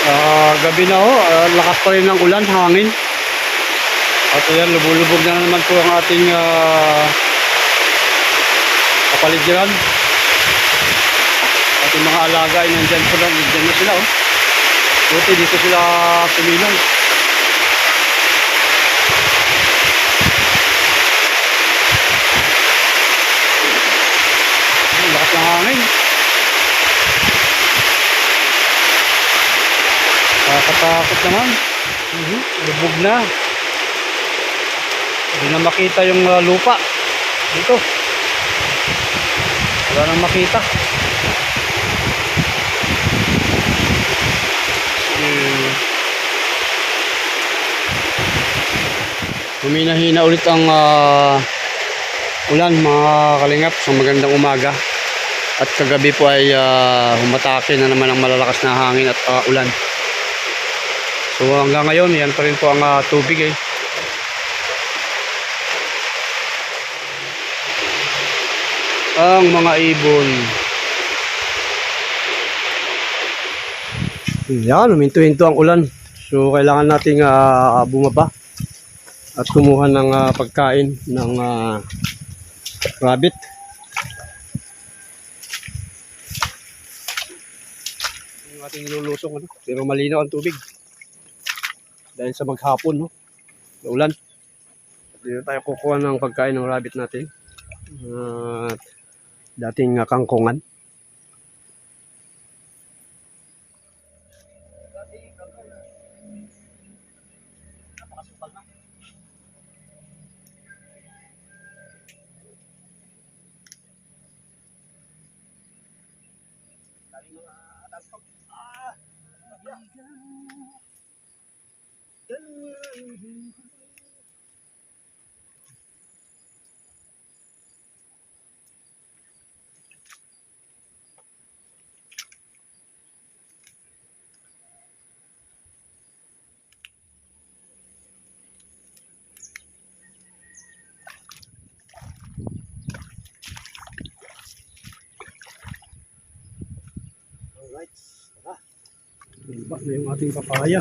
Ah, gabi na ho, ah, lakas pa rin ng ulan, hangin. At ayan, lubog-lubog na naman po ang ating ah, kapaligiran. Ating mga alaga ay nandyan po lang, nandyan na sila oh. Buti dito sila sumilong. Ang lakas ng hangin. Nakakatakot naman. Mhm, Lubog na. Hindi na makita yung uh, lupa. Dito. Wala nang makita. Hmm. Humina-hina ulit ang ah, ulan mga kalingap sa magandang umaga. At kagabi po ay ah, humatake na naman ang malalakas na hangin at ah, ulan. So hanggang ngayon, yan pa rin po ang ah, tubig eh. Ang mga ibon. Yan, huminto-hinto ang ulan. So kailangan nating ah, bumaba at kumuha ng ah, pagkain ng ah, rabbit. Yung ating nilulusong ano, pero malinaw ang tubig dahil sa maghapon, no? Naulan. Dito tayo kukuha ng pagkain ng rabbit natin. At dating uh, kangkongan. Alright. Iba na yung ating papaya.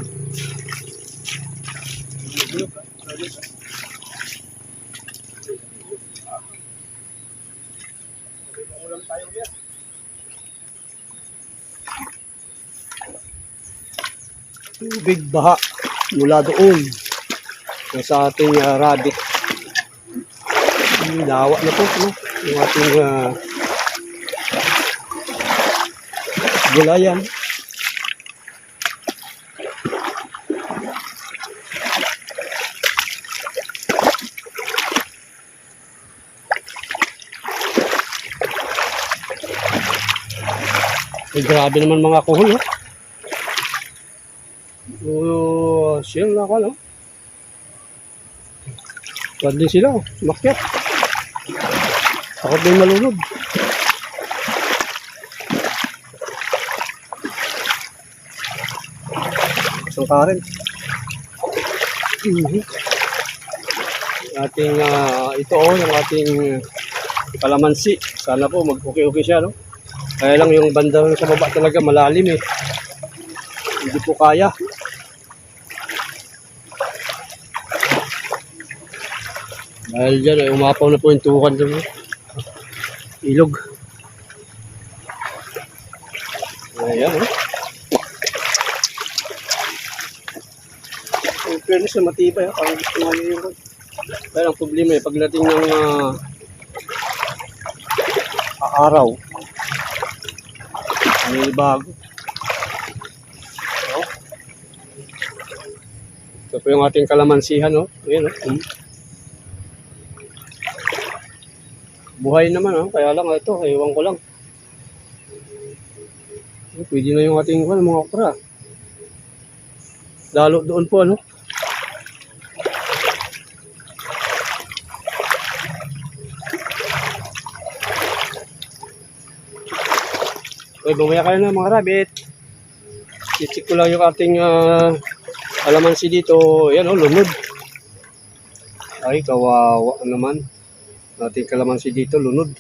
Tubig baha mula doon sa ating ah, rabbit. Lawa na po, no? Yung ating ah, gulayan. Eh, grabe naman mga kuhol, oh. Oh, siyang na no? Tuwad din sila, oh. Makyat. Takot din malunod. Isang karen. Mhm. Ating, ah, ito oh, yung ating kalamansi. Sana po mag-okay-okay siya, no? Kaya lang yung banda sa baba talaga malalim eh. Hindi po kaya. Dahil dyan ay umapaw na po yung tukan dyan. eh. Ilog. Ayan oh. Ang fairness na matibay ha. Parang gusto nga yung Kaya ang problema eh. Pagdating ng ah, araw. Ano bago. Oh. Ito po yung ating kalamansihan, no? Ayan, no? Mm. Buhay naman, no? Kaya lang, ito, ewan ko lang. Pwede na yung ating ano, mga okra. Lalo doon po, ano? Okay, bumaya kayo na mga rabbit. I-check ko lang yung ating ah, alamansi dito. Yan o, lumod. Ay, kawawa naman. Ating kalamansi dito, lunod.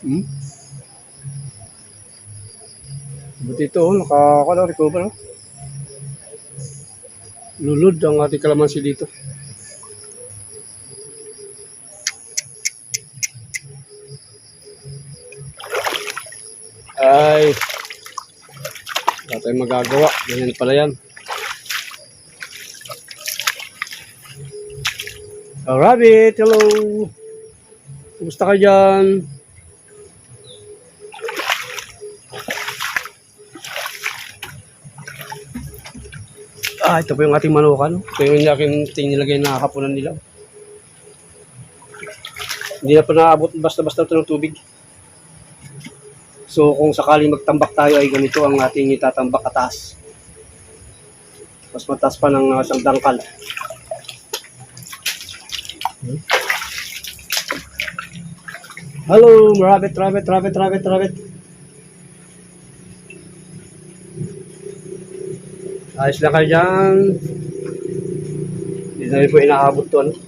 Hmm? Buti ito, oh, nakakala, recover. Oh. Lulod ang ating kalamansi dito. Ay, tayong magagawa. Ganyan pala yan. Oh, Rabbit, hello. Kumusta ka dyan? Ah, ito po yung ating manukan. Ito yung aking ting nilagay na hapunan nila. Hindi na pa naabot basta-basta ito ng tubig. So kung sakaling magtambak tayo ay ganito ang ating itatambak kataas. Mas mataas pa ng uh, isang dangkal. Hello, rabbit, rabbit, rabbit, rabbit, rabbit. Ayos lang kayo dyan. Hindi na rin po inaabot to. Ano?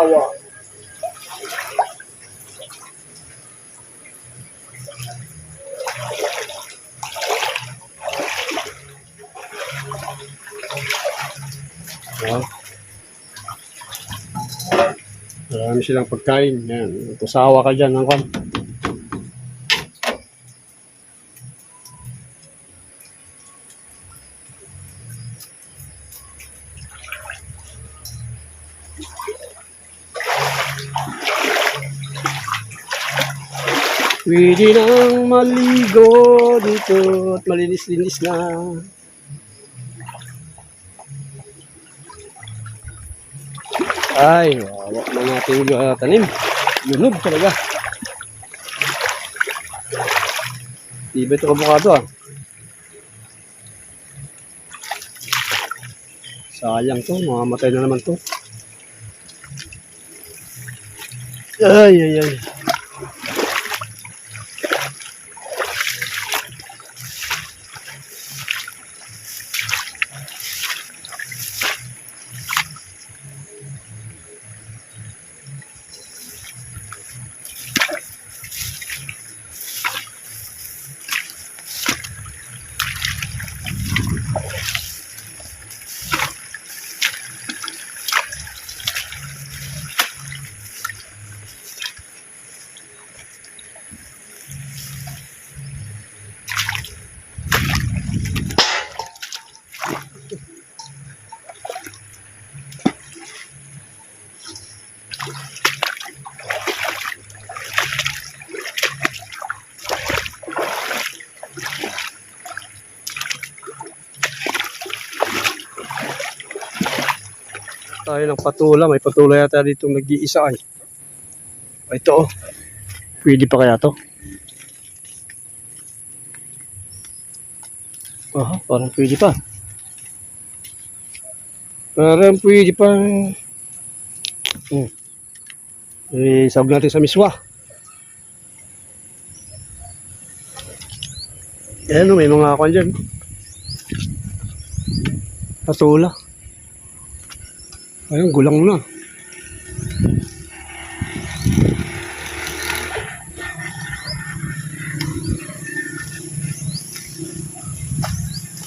Ang lawa. Wow. Marami silang pagkain. Yan. Tusawa ka dyan. Ang kwan. Pwede nang maligo dito at malinis-linis na. Ay, wawa ng ating uh, tanim. Lunog talaga. Iba ito kabukado ah. Sayang to, mamamatay na naman to. Ay, ay, ay. Tayo ng patula. May patula yata dito nag-iisa ay. Ay, Ito oh. Pwede pa kaya to? Aha, parang pwede pa. Parang pwede pa. Hmm. Eh, sab natin sa miswa. Ayan, oh, may mga kwan dyan. Patula. Ayun, gulang na.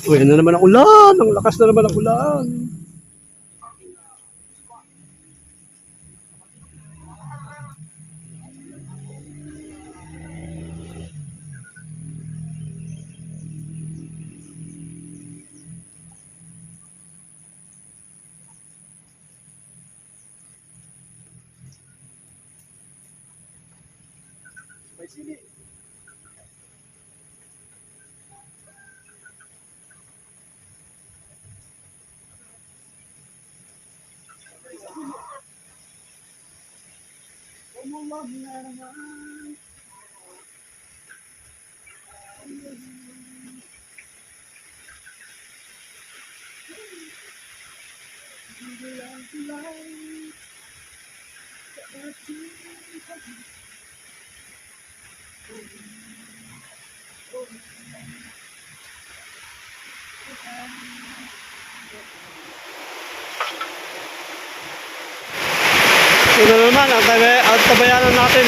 Uy, ano naman ang ulan? Ang lakas na naman ang ulan. May sili. Umulan na naman. Ito na naman, ang, tabayanan natin.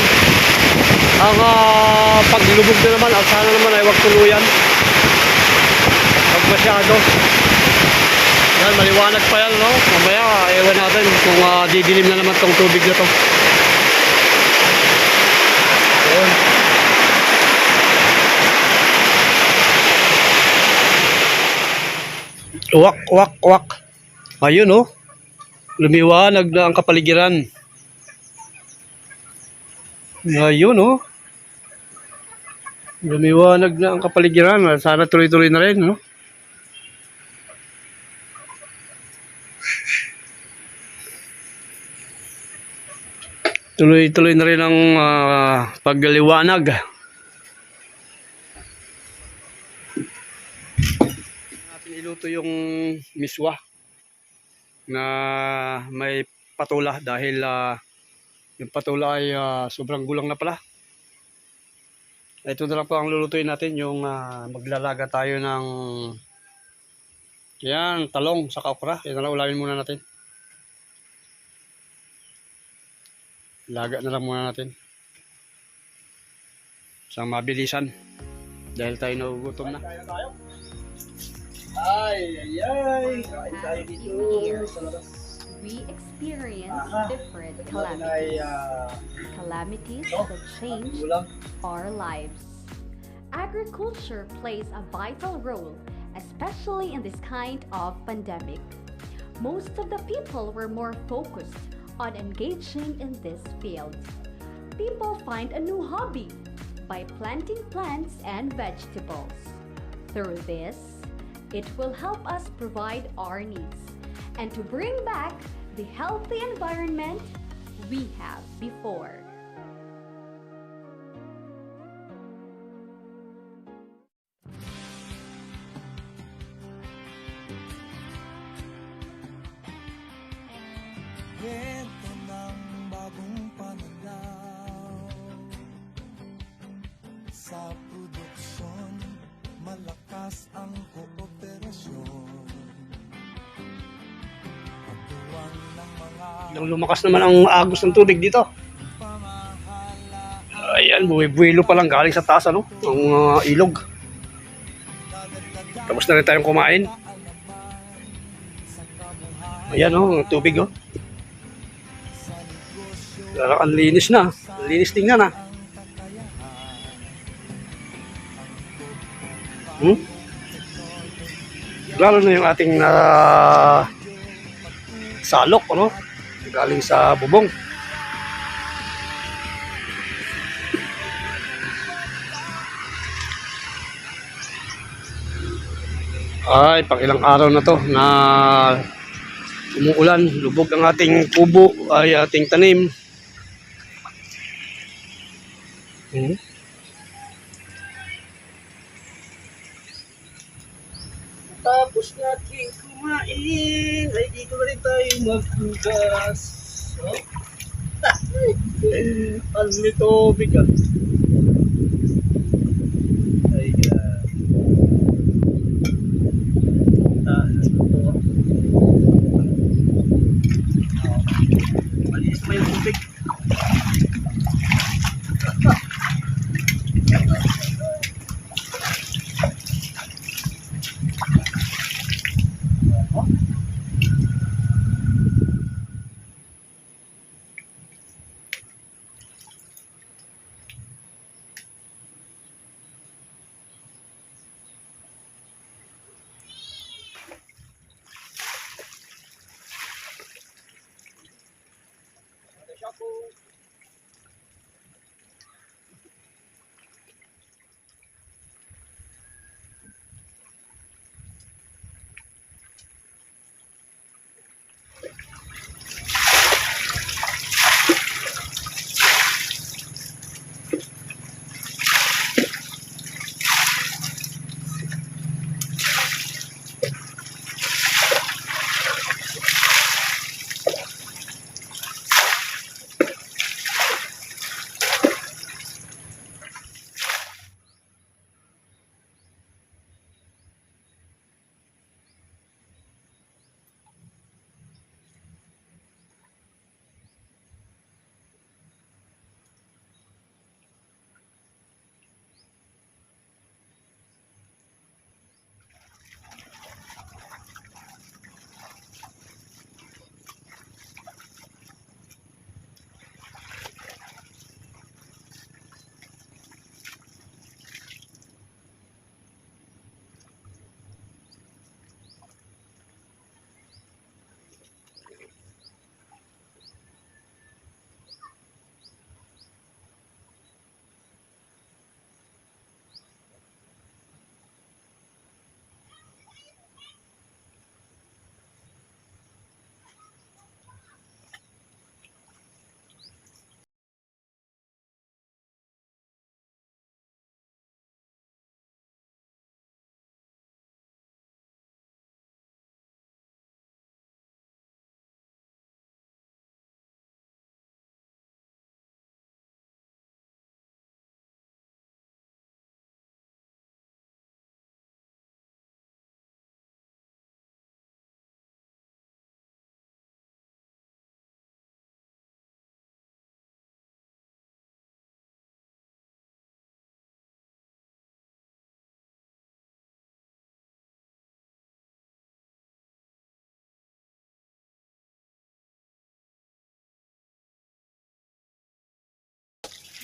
Ang ah, paglubog na naman, ang sana naman ay wag tuluyan. Wag masyado. Yan, maliwanag pa yan, no? Mamaya, ewan natin kung ah, didilim na naman tong tubig na to. Ayun. Wak, wak, wak. Ayun, oh. Lumiwanag na ang kapaligiran. Ayun, oh. Lumiwanag na ang kapaligiran. Sana tuloy-tuloy na rin, no? Tuloy-tuloy na rin ang ah, pagliwanag. Natin iluto yung miswa na may patula dahil ah, yung patula ay ah, sobrang gulang na pala. Ito na lang po ang lulutuin natin, yung ah, maglalaga tayo ng yan, talong sa okra. Yan na lang muna natin. Laga na lang muna natin. Sa mabilisan. Dahil tayo nagugutom na. Kaya tayo? Ay, ay, ay. Kain tayo dito. Sa labas. we experience Aha. different natin ay calamities, ah, calamities Oh. that change our lives. Agriculture plays a vital role, especially in this kind of pandemic. Most of the people were more focused on engaging in this field. People find a new hobby by planting plants and vegetables. Through this, it will help us provide our needs and to bring back the healthy environment we have before. Lumakas naman ang agos ng tubig dito. Ayan, buwi-buwilo pa lang galing sa taas, ano? Ang uh, ilog. Tapos na rin tayong kumain. Ayan, oh, ang tubig, oh. Parang ang linis na. Ang linis tingnan, ah. Hmm? Lalo na yung ating na salok, ano? Galing sa bubong. Ay, pang ilang araw na to na umuulan, lubog ang ating kubo, ay ating tanim. Hmm? Tapos natin rin tayo maghugas. Oh. Ang litobig ah.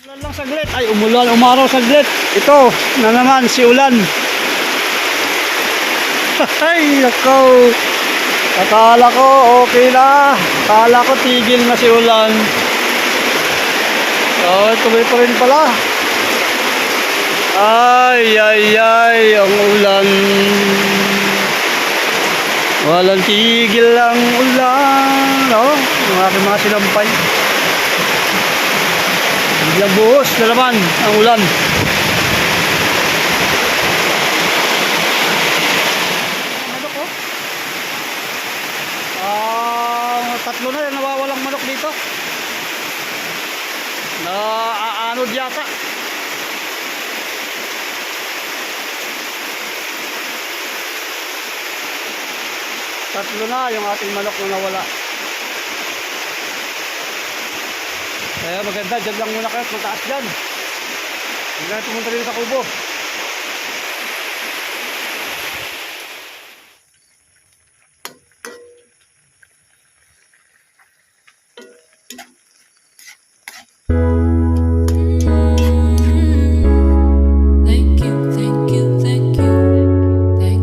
Umulan lang saglit. Ay, umulan, umaraw saglit. Ito, na naman, si Ulan. Ay, nakaw. Akala ko, okay na. Akala ko, tigil na si Ulan. Oh, tuloy pa rin pala. Ay, ay, ay, ang ulan. Walang tigil ang ulan. Oh, aking mga sinampay. Biglang buhos na naman ang ulan. Manok oh. Ah, tatlo na yung nawawalang manok dito. Na aanod yata. Tatlo na yung ating manok na nawala. Kaya maganda, dyan lang muna kayo, mataas dyan. Huwag na pumunta rin sa kubo.